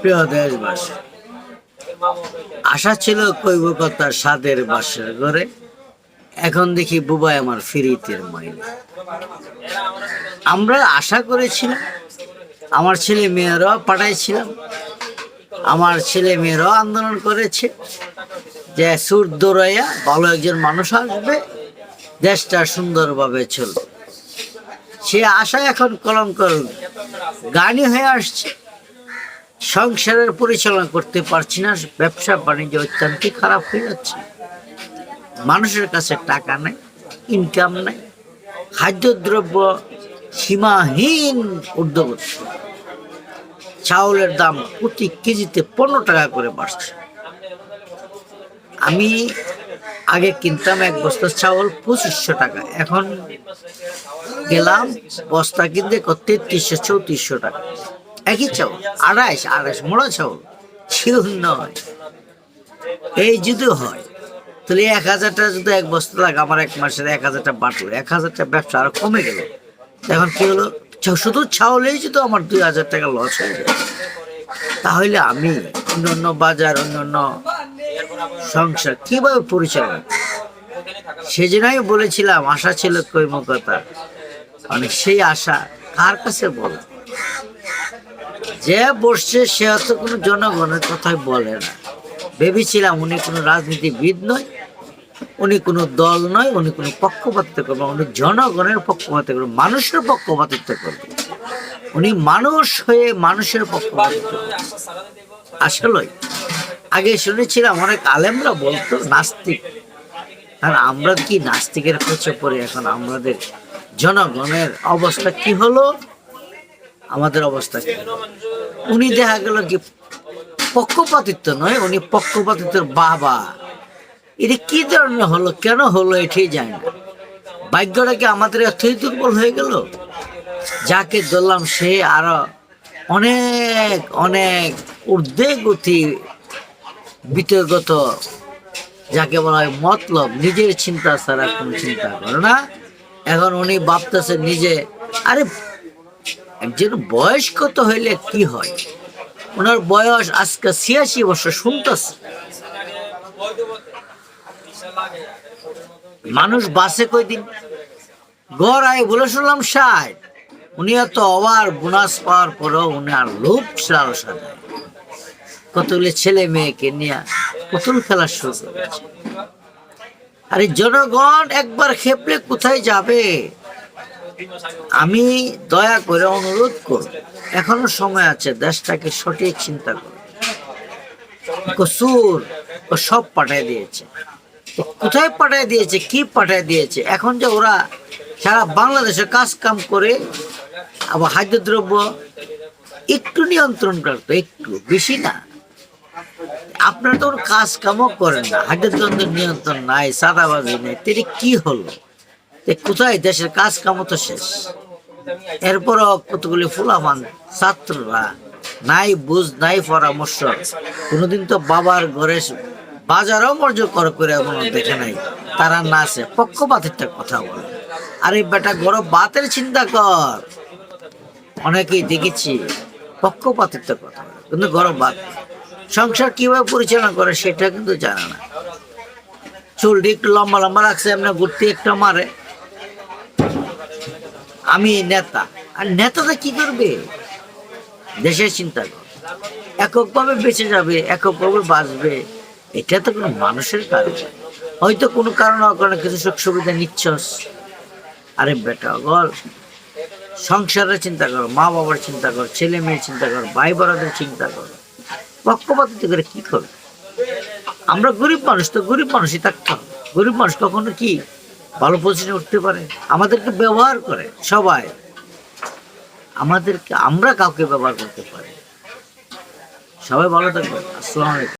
প্রিয় দেশবাসী, আশা ছিল কৈবকতার স্বাদের বাসের ঘরে। এখন দেখি বুবাই আমার ফিরিতের মাইনে। আমরা আশা করেছিলাম, আমার ছেলে মেয়েরাও পাঠাইছিলাম, আমার ছেলে মেয়েরাও আন্দোলন করেছে, যে সুর দৌড়াইয়া ভালো একজন মানুষ আসবে, দেশটা সুন্দরভাবে চলবে। সে আশা এখন কলঙ্ক গানি হয়ে আসছে। সংসারের পরিচালনা করতে পারছি না, ব্যবসা বাণিজ্য অত্যন্ত খারাপ হয়ে যাচ্ছে। মানুষের কাছে টাকা নেই ইনকাম নেই, খাদ্যদ্রব্য সীমাহীন ঊর্ধ্বগতি। চাউলের দাম প্রতি কেজিতে পনেরো টাকা করে বাড়ছে। আমি আগে কিনতাম এক বস্তা চাউল পঁচিশশো টাকা, এখন গেলাম বস্তা কিনতে তেত্রিশশো, চৌত্রিশশো টাকা। একই চাউল আড়াইশ আড়াইশ মোড়া চাউল শিউর নয়। এই যদি হয়, তাহলে এক হাজারটা যদি এক বস্তা লাগে, আমার এক মাসের এক হাজারটা বাটলো, এক হাজারটা ব্যবসা আরও কমে গেল। এখন কি হলো? শুধু চাউলেই যদি আমার দুই হাজার টাকা লস হয়ে যায়, তাহলে আমি অন্য অন্য বাজার অন্য অন্য সংসার কীভাবে পরিচালনা করব? সেজন্য আমি বলেছিলাম, আশা ছিল কৈমকতা মানে সেই আশা কার কাছে বল যে বসছে, সে হয়তো কোনো জনগণের কথাই বলে না। ভেবেছিলাম উনি কোনো রাজনীতিবিদ নয়, উনি কোনো দল নয়, উনি কোনো পক্ষপাতিত্ব করবে, উনি জনগণের পক্ষপাতিত্ব করবে, মানুষের পক্ষপাতিত্ব করবে। উনি মানুষ হয়ে মানুষের পক্ষপাতিত্ব আসলেই, আগে শুনেছিলাম অনেক আলেমরা বলতো, নাস্তিক। আর আমরা কি নাস্তিকের খোঁজে পড়ে এখন? আমাদের জনগণের অবস্থা কি হলো? আমাদের অবস্থা উনি দেখা গেল কি পক্ষপাতিত্ব নয়, উনি পক্ষপাতিত্বের বাবা। এটা কি ধরনের হলো, কেন হলো, এটাই যায় না। ভাগ্যটা কি আমাদের এতই দুর্বল হয়ে গেল? যাকে ধরলাম সে আরও অনেক অনেক ঊর্ধ্বে গতি বিতর্গত যাকে বলা হয় মতলব, নিজের চিন্তা ছাড়া কোনো চিন্তা করে না। এখন উনি ভাবতেছে নিজে, আরে একজন বয়স কত হইলে কি হয়? ওনার বয়স আজকে ছিয়াশি বছর, শুনতেছে? মানুষ বাসে কয়দিন? গড় আয় বলে শুনলাম ষাট। উনি এত অবার, বোনাস পাওয়ার পরেও উনি আর লোভ সারা সাজায়। কতগুলি ছেলে মেয়েকে নিয়ে পুতুল খেলা শুরু করেছে। আরে জনগণ একবার খেপলে কোথায় যাবে? আমি দয়া করে অনুরোধ করব এখনও সময় আছে, দেশটাকে সঠিক চিন্তা করো কসুর, ও সব পাঠায় দিয়েছে। কোথায় পাঠায় দিয়েছে, কি পাঠায় দিয়েছে? এখন যে ওরা সারা বাংলাদেশে কাজ কাম করে আবার খাদ্যদ্রব্য একটু নিয়ন্ত্রণ করতো একটু, বেশি না। আপনারা তো কাজ কামও করেন না হাজারদ্বন্দ্ব নিয়ন্ত্রণ নাই সাদাবাজি নেই তেরে কি হলো? কোথায় দেশের কাজ কামও তো শেষ। এরপরও কতগুলি ফুলাফান ছাত্ররা নাই বুঝ, নাই পরামর্শ। কোনোদিন তো বাবার ঘরে বাজারও মর্য করে করে এমন দেখে নাই। তারা না আছে পক্ষপাতিত্ব কথা বলে। আরে বেটা, গরম বাতের চিন্তা কর। অনেকেই দেখেছি পক্ষপাতিত্ব কথা কিন্তু গরম বাত সংসার কীভাবে পরিচালনা করে সেটা কিন্তু জানে না। চুলটি একটু লম্বা লম্বা রাখছে, এমনি ঘুরতে একটু মারে। আমি নেতা। আর নেতাটা কি করবে? দেশের চিন্তা কর। এককভাবে বেঁচে যাবে, এককভাবে বাঁচবে, এটা তো কোনো মানুষের কাজ হয়তো কোনো কারণ অকারণে কিছু সুখ সুবিধা নিচ্ছস। আরে বেটা গল সংসারের চিন্তা কর মা বাবার চিন্তা কর ছেলে মেয়ের চিন্তা কর ভাই বোনদের চিন্তা কর। পক্ষপাতিত্ব করে কি করবে? আমরা গরিব মানুষ, তো গরিব মানুষই থাকতে হবে। গরিব মানুষ কখনো কি ভালো পজিশনে উঠতে পারে। আমাদেরকে ব্যবহার করে সবাই। আমাদেরকে, আমরা কাউকে ব্যবহার করতে পারি। সবাই ভালো থাকবে আসসালামু আলাইকুম।